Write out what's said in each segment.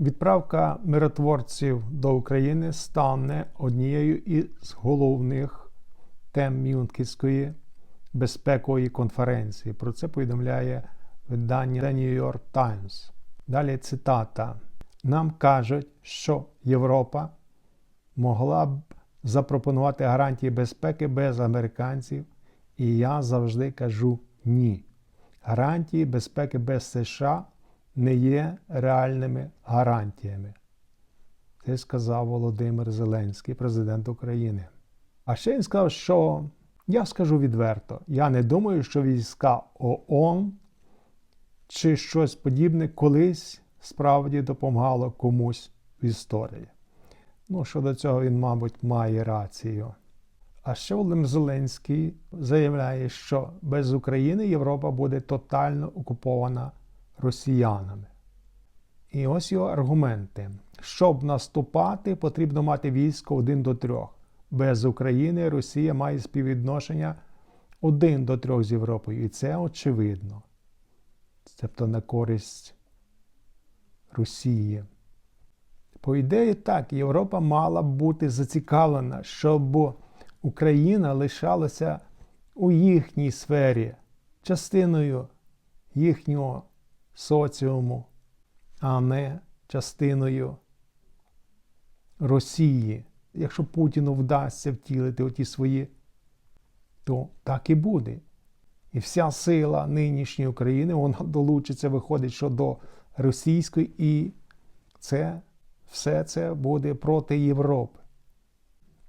Відправка миротворців до України стане однією із головних тем Мюнхенської безпекової конференції. Про це повідомляє видання The New York Times. Далі цитата. Нам кажуть, що Європа могла б запропонувати гарантії безпеки без американців, і я завжди кажу ні. Гарантії безпеки без США не є реальними гарантіями. Це сказав Володимир Зеленський, президент України. А ще він сказав, що я скажу відверто, я не думаю, що війська ООН чи щось подібне колись справді допомагало комусь в історії. Ну, щодо цього він, мабуть, має рацію. А ще Володимир Зеленський заявляє, що без України Європа буде тотально окупована росіянами. І ось його аргументи. Щоб наступати, потрібно мати військо 1 до 3. Без України Росія має співвідношення 1 до 3 з Європою. І це очевидно. Тобто на користь Росії. По ідеї, так, Європа мала б бути зацікавлена, щоб Україна лишалася у їхній сфері, частиною їхнього соціуму, а не частиною Росії. Якщо Путіну вдасться втілити оті свої, то так і буде. І вся сила нинішньої України вона долучиться, виходить, що до російської, і це все це буде проти Європи.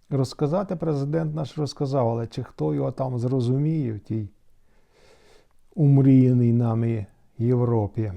Розказати президент наш розказав, але чи хто його там зрозуміє в тій умріяній нами Європі?